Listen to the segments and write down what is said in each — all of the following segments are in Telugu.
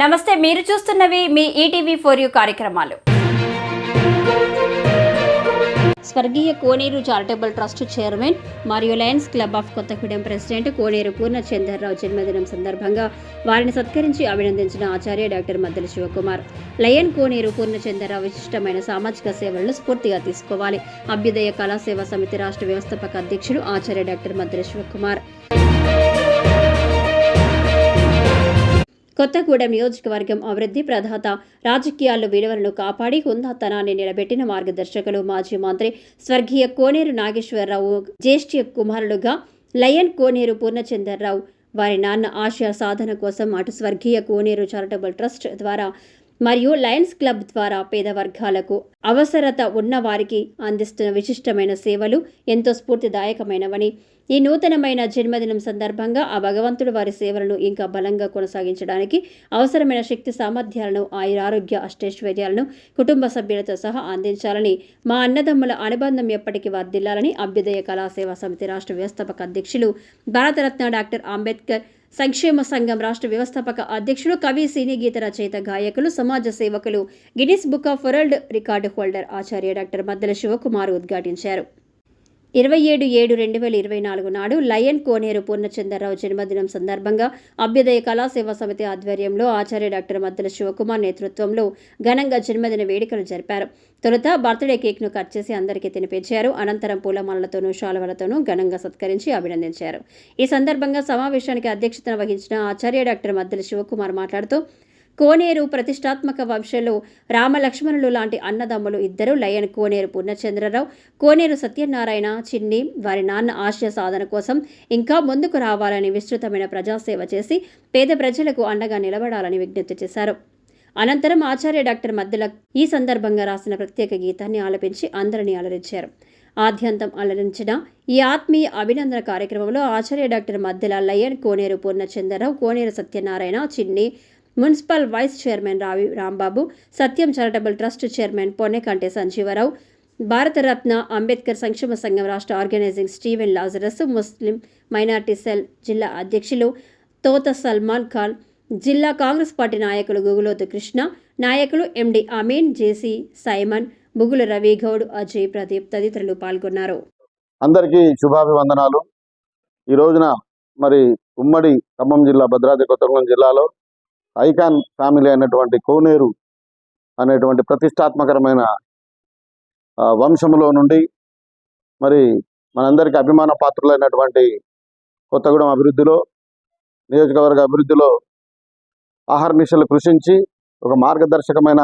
నమస్తే మీరు చూస్తున్నవి మీ ఈటీవీ ఫోర్ యూ కార్యక్రమాలు. స్వర్గీయ కోనేరు చారిటబుల్ ట్రస్ట్ చైర్మన్ మరియు lions club of Kothagudem president Koneru Purnachandarrao జన్మదినం సందర్భంగా వారిని సత్కరించి అభినందించిన ఆచార్య డాక్టర్ మద్దెల శివకుమార్. లయన్ కోనేరు పూర్ణచందర్రావు విశిష్టమైన సామాజిక సేవలను స్ఫూర్తిగా తీసుకోవాలి. అభ్యుదయ కళాసేవా సమితి రాష్ట్ర వ్యవస్థాపక అధ్యక్షుడు ఆచార్య డాక్టర్ మద్దెల శివకుమార్. కొత్తగూడెం నియోజకవర్గం అభివృద్ధి ప్రధాత రాజకీయాల్లో విలువలను కాపాడి హుందాతనాన్ని నిలబెట్టిన మార్గదర్శకులు మాజీ మంత్రి స్వర్గీయ కోనేరు నాగేశ్వరరావు జ్యేష్ఠ కుమారులుగా లయన్ కోనేరు పూర్ణచందర్రావు వారి నాన్న ఆశయ సాధన కోసం అటు స్వర్గీయ కోనేరు చారిటబుల్ ట్రస్ట్ ద్వారా మరియు లయన్స్ క్లబ్ ద్వారా పేద వర్గాలకు అవసరత ఉన్న వారికి అందిస్తున్న విశిష్టమైన సేవలు ఎంతో స్ఫూర్తిదాయకమైనవని. ఈ నూతనమైన జన్మదినం సందర్భంగా ఆ భగవంతుడు వారి సేవలను ఇంకా బలంగా కొనసాగించడానికి అవసరమైన శక్తి సామర్థ్యాలను ఆయురారోగ్య అష్టైశ్వర్యాలను కుటుంబ సభ్యులతో సహా అందించాలని మా అన్నదమ్ముల అనుబంధం ఎప్పటికీ వర్దిల్లాలని అభ్యుదయ కళాసేవా సమితి రాష్ట్ర వ్యవస్థాపక అధ్యక్షులు భారతరత్న డాక్టర్ అంబేద్కర్ సంక్షేమ సంఘం రాష్ట్ర వ్యవస్థాపక అధ్యక్షుడు కవి సినీ గీత రచయిత గాయకులు సమాజ సేవకులు Guinness book of world record holder Acharya doctor Maddela Shivakumar ఉద్ఘాటించారు. ఇరవై ఏడు ఏడు రెండు వేల ఇరవై నాలుగు నాడు లయన్ కోనేరు పూర్ణచంద్రరావు జన్మదినం సందర్భంగా అభ్యుదయ కళాసేవా సమితి ఆధ్వర్యంలో ఆచార్య డాక్టర్ మద్దెల శివకుమార్ నేతృత్వంలో ఘనంగా జన్మదిన వేడుకలు జరిపారు. తొలుత బర్త్డే కేక్ను కట్ చేసి అందరికీ తినిపించారు. అనంతరం పూలమాలలతోనూ శాలువలతోనూ ఘనంగా సత్కరించి అభినందించారు. ఈ సందర్భంగా సమావేశానికి అధ్యక్షతన వహించిన ఆచార్య డాక్టర్ మద్దెల శివకుమార్ మాట్లాడుతూ కోనేరు ప్రతిష్టాత్మక వంశంలో రామలక్ష్మణులు లాంటి అన్నదమ్ములు ఇద్దరు లయన్ కోనేరు పూర్ణచంద్రరావు కోనేరు సత్యనారాయణ చిన్ని వారి నాన్న ఆశయ సాధన కోసం ఇంకా ముందుకు రావాలని విస్తృతమైన ప్రజాసేవ చేసి పేద ప్రజలకు అండగా నిలబడాలని విజ్ఞప్తి చేశారు. అనంతరం ఆచార్య డాక్టర్ మద్దెల ఈ సందర్భంగా రాసిన ప్రత్యేక గీతాన్ని ఆలపించి అందరినీ అలరించారు. ఆద్యంతం అలరించిన ఈ ఆత్మీయ అభినందన కార్యక్రమంలో Acharya doctor Maddela lion Koneru Purnachandrarao Koneru Satyanarayana Chinni municipal vice chairman Ravi Rambabu Satyam charitable trust chairman Ponnekanti Sanjeevarao Bharat Ratna Ambedkar సంక్షేమ సంఘం రాష్ట్ర organizing Steven Lazarus Muslim minority cell జిల్లా అధ్యక్షులు తోత సల్మాన్ ఖాన్ జిల్లా కాంగ్రెస్ పార్టీ నాయకులు గుగులోతు కృష్ణ నాయకులు MD Amin JC Simon Bugula Ravi Goud Ajay Pradeep తదితరులు పాల్గొన్నారు. అందరికీ శుభాభివందనాలు. ఈ రోజున మరి ఉమ్మడి ఖమ్మం జిల్లా భద్రాద్రి కొత్తగూడెం జిల్లాలో ఐకాన్ ఫ్యామిలీ అయినటువంటి కోనేరు అనేటువంటి ప్రతిష్టాత్మకరమైన వంశములో నుండి మరి మనందరికీ అభిమాన పాత్రులైనటువంటి కొత్తగూడెం అభివృద్ధిలో నియోజకవర్గ అభివృద్ధిలో ఆహర్నిశలు కృషించి ఒక మార్గదర్శకమైన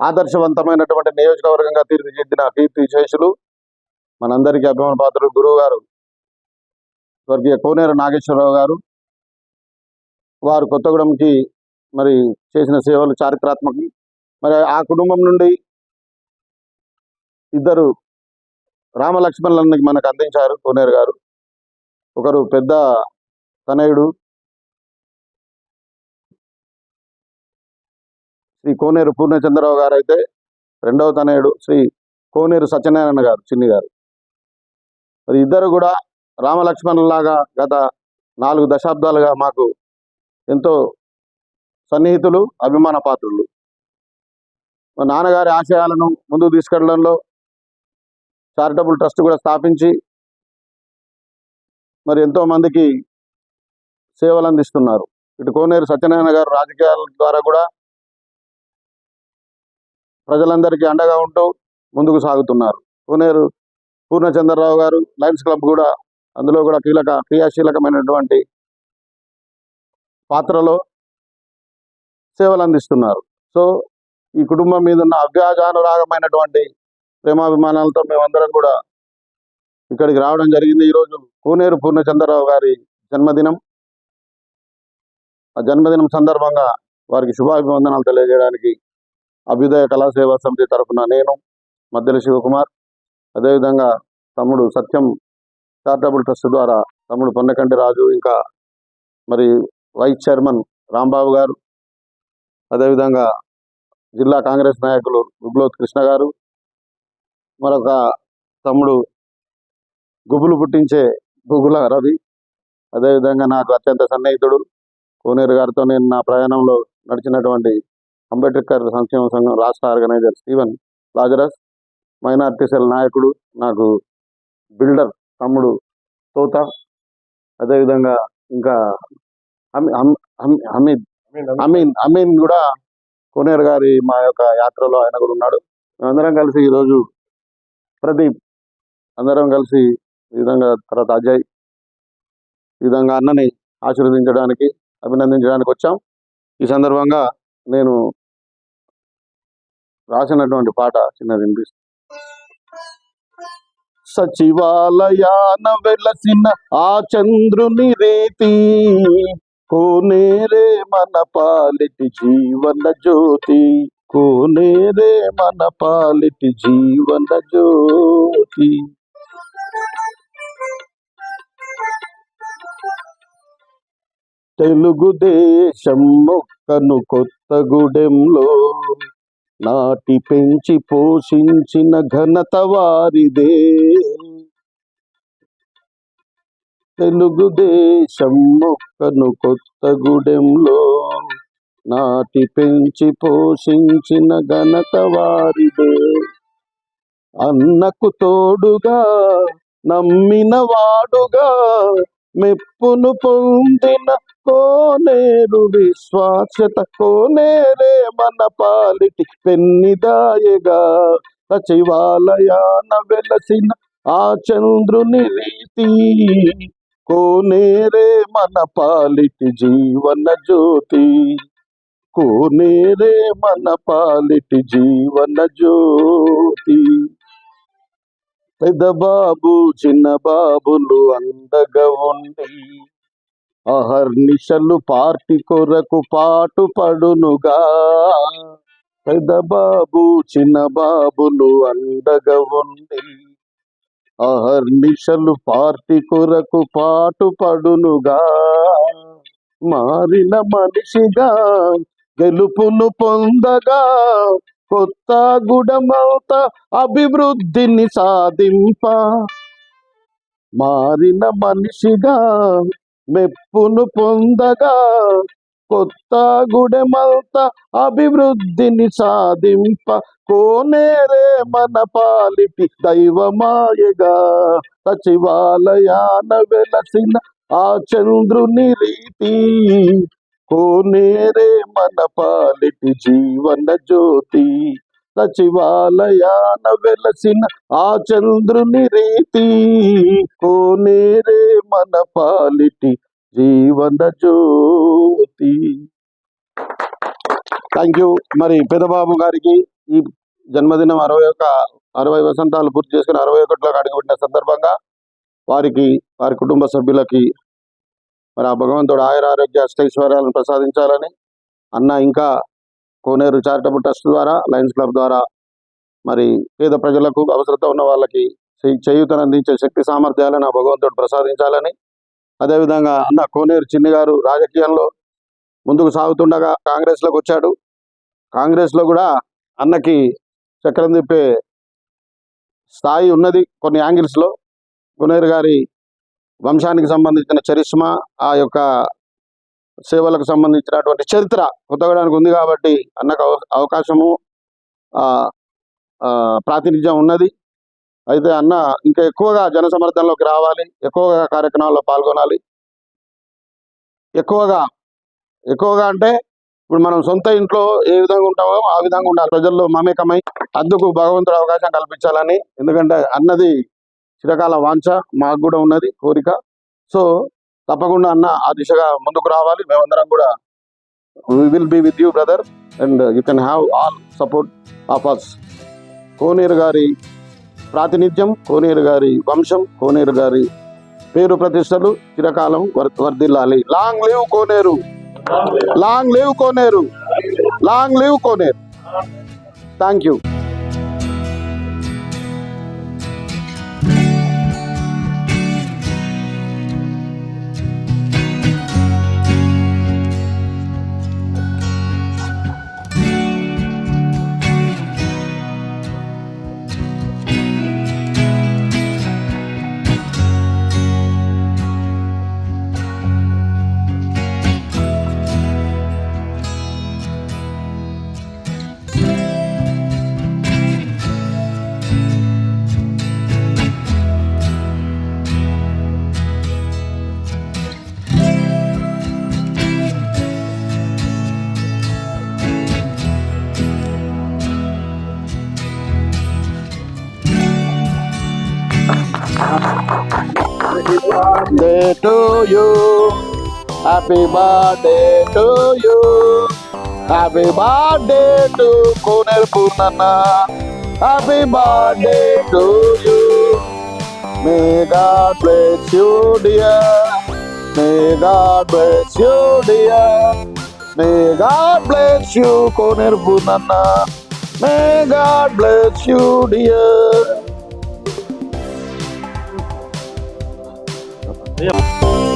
ఆదర్శవంతమైనటువంటి నియోజకవర్గంగా తీర్చిదిద్దిన కీర్తి విశేషులు మనందరికీ అభిమాన పాత్రులు గురువు గారు స్వర్గీయ కోనేరు నాగేశ్వరరావు గారు వారు కొత్తగూడెంకి మరి చేసిన సేవలు చారిత్రాత్మకం. మరి ఆ కుటుంబం నుండి ఇద్దరు రామలక్ష్మణులని మనకు అందించారు కోనేరు గారు. ఒకరు పెద్ద తనయుడు శ్రీ కోనేరు పూర్ణచంద్రరావు గారు అయితే రెండవ తనయుడు శ్రీ కోనేరు సత్యనారాయణ గారు చిన్ని గారు. మరి ఇద్దరు కూడా రామలక్ష్మణులాగా గత నాలుగు దశాబ్దాలుగా మాకు ఎంతో సన్నిహితులు అభిమాన పాత్రులు. మా నాన్నగారి ఆశయాలను ముందుకు తీసుకెళ్ళడంలో చారిటబుల్ ట్రస్ట్ కూడా స్థాపించి మరి ఎంతో మందికి సేవలు అందిస్తున్నారు. ఇటు కోనేరు సత్యనారాయణ గారు రాజకీయాల ద్వారా కూడా ప్రజలందరికీ అండగా ఉంటూ ముందుకు సాగుతున్నారు. కోనేరు పూర్ణచంద్రరావు గారు లయన్స్ క్లబ్ కూడా అందులో కూడా కీలక క్రియాశీలకమైనటువంటి పాత్రలో సేవలు అందిస్తున్నారు. సో ఈ కుటుంబం మీద ఉన్న అవ్యాజానురాగమైనటువంటి ప్రేమాభిమానాలతో మేమందరం కూడా ఇక్కడికి రావడం జరిగింది. ఈరోజు కోనేరు పూర్ణచంద్రరావు గారి జన్మదినం. ఆ జన్మదినం సందర్భంగా వారికి శుభాభివందనాలు తెలియజేయడానికి అభ్యుదయ కళాసేవా సమితి తరఫున నేను మద్దెల శివకుమార్ అదేవిధంగా తమ్ముడు సత్యం చారిటబుల్ ట్రస్ట్ ద్వారా తమ్ముడు పొన్నకంటి రాజు ఇంకా మరి వైస్ చైర్మన్ రాంబాబు గారు అదేవిధంగా జిల్లా కాంగ్రెస్ నాయకులు గుగ్లోత్ కృష్ణ గారు మరొక తమ్ముడు గుబులు పుట్టించే గుగుల రవి అదేవిధంగా నాకు అత్యంత సన్నిహితుడు కోనేరు గారితో నేను నా ప్రయాణంలో నడిచినటువంటి అంబేద్కర్ సంక్షేమ సంఘం రాష్ట్ర organizer Steven Lazarus minority cell నాయకుడు నాకు బిల్డర్ తమ్ముడు తోత అదేవిధంగా ఇంకా హమీద్ అమీన్ అమీన్ కూడా కోనేరు గారి మా యొక్క యాత్రలో ఆయన కూడా ఉన్నాడు. అందరం కలిసి ఈరోజు ప్రదీప్ అందరం కలిసి ఈ విధంగా తర్వాత అజయ్ ఈ విధంగా అన్నని ఆశీర్వదించడానికి అభినందించడానికి వచ్చాం. ఈ సందర్భంగా నేను రాసినటువంటి పాట చిన్నది వినిపిస్తుంది సచివాలయాన వెలసిన ఆ చంద్రుని రీతి కోనేరే మన పాలిటి జీవన జ్యోతి కోనేరే మన పాలిటి జీవన జ్యోతి. తెలుగుదేశం మొక్కను కొత్తగూడెంలో నాటి పెంచి పోషించిన ఘనత వారిదే. తెలుగుదేశం మొక్కను కొత్త గుడెంలో నాటి పెంచి పోషించిన ఘనత వారిదే. అన్నకు తోడుగా నమ్మిన వాడుగా మెప్పును పొందిన కోనేరు విశ్వాసత కోనేరే మన పాలిటి పెన్నిదాయగా. సచివాలయాన వెలసిన ఆ చంద్రుని రీతి కోనేరే మన పాలిటి జీవన జ్యోతి. కోనేరే మన పాలిటి జీవన జ్యోతి. పెద్ద బాబు చిన్న బాబులు అందగా ఉండి అహర్నిశలు పార్టీ కొరకు పాటు పడునుగా. పెద్ద బాబు చిన్న బాబులు అందగా ఉండి అహర్నిశలు పార్టీ కొరకు పాటు పడునుగా. మారిన మనిషిగా గెలుపును పొందగా. కొత్త గుడమౌత అభివృద్ధిని సాధింప. మారిన మనిషిగా మెప్పును పొందగా. కొత్త గుడెమల్త అభివృద్ధిని సాధింప. కోనేరే మన పాలిటి దైవమాయగా. సచివాలయాన వెలసిన ఆ చంద్రుని రీతి. కోనేరే మన పాలిటి జీవన జ్యోతి. సచివాలయాన వెలసిన ఆ చంద్రుని రీతి. కోనేరే మన పాలిటి జీవన జ్యోతి. థ్యాంక్ యూ మరి పెదబాబు గారికి ఈ జన్మదినం అరవై ఒక అరవై వసంతాలు పూర్తి చేసుకుని అరవై ఒకటిలోకి అడుగుపెట్టిన సందర్భంగా వారికి వారి కుటుంబ సభ్యులకి మరి ఆ భగవంతుడు ఆయుర ఆరోగ్య అష్టైశ్వర్యాలను ప్రసాదించాలని అన్న ఇంకా కోనేరు చారిటబుల్ ట్రస్ట్ ద్వారా లయన్స్ క్లబ్ ద్వారా మరి పేద ప్రజలకు అవసరత ఉన్న వాళ్ళకి చేయూతను అందించే శక్తి సామర్థ్యాలను ఆ భగవంతుడు ప్రసాదించాలని. అదేవిధంగా అన్న కోనేరు చిన్ని గారు రాజకీయంలో ముందుకు సాగుతుండగా కాంగ్రెస్లోకి వచ్చాడు. కాంగ్రెస్లో కూడా అన్నకి చక్రం తిప్పే స్థాయి ఉన్నది కొన్ని యాంగిల్స్లో గునేరు గారి వంశానికి సంబంధించిన చరిష్మా ఆ యొక్క సేవలకు సంబంధించినటువంటి చరిత్ర కొత్తగడానికి ఉంది కాబట్టి అన్నకు అవకాశము ప్రాతినిధ్యం ఉన్నది. అయితే అన్న ఇంకా ఎక్కువగా జన సమర్థనలోకి రావాలి ఎక్కువగా కార్యక్రమాల్లో పాల్గొనాలి. ఎక్కువగా ఎక్కువగా అంటే ఇప్పుడు మనం సొంత ఇంట్లో ఏ విధంగా ఉంటామో ఆ విధంగా ఉండాలి. ప్రజల్లో మమేకమై అందుకు భగవంతుడు అవకాశం కల్పించాలని. ఎందుకంటే అన్నది చిరకాల వాంఛ మాకు కూడా ఉన్నది కోరిక. సో తప్పకుండా అన్న ఆ దిశగా ముందుకు రావాలి. మేమందరం కూడా we will be with you brother and you can have all support of us Koneru గారి ప్రాతినిధ్యం కోనేరు గారి వంశం కోనేరు గారి పేరు ప్రతిష్టలు చిరకాలం వర్- వర్ధిల్లాలి. Long live Koneru! Long live Koneru long live Koneru thank you birthday to you. Happy birthday to you. Happy birthday to Konel Purnana. Happy birthday to you. May God bless you, dear. May God bless you, dear. May God bless you, Konel Purnana. May God bless you, dear. Dear రెండు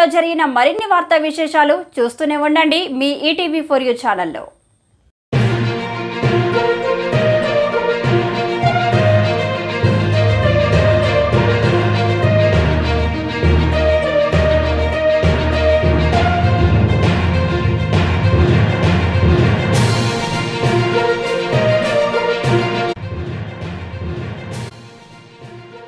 తెలుగు జరిగిన మరిన్ని వార్తా విశేషాలు చూస్తూనే ఉండండి మీ ఈటీవీ ఫోర్ యూ ఛానల్లో.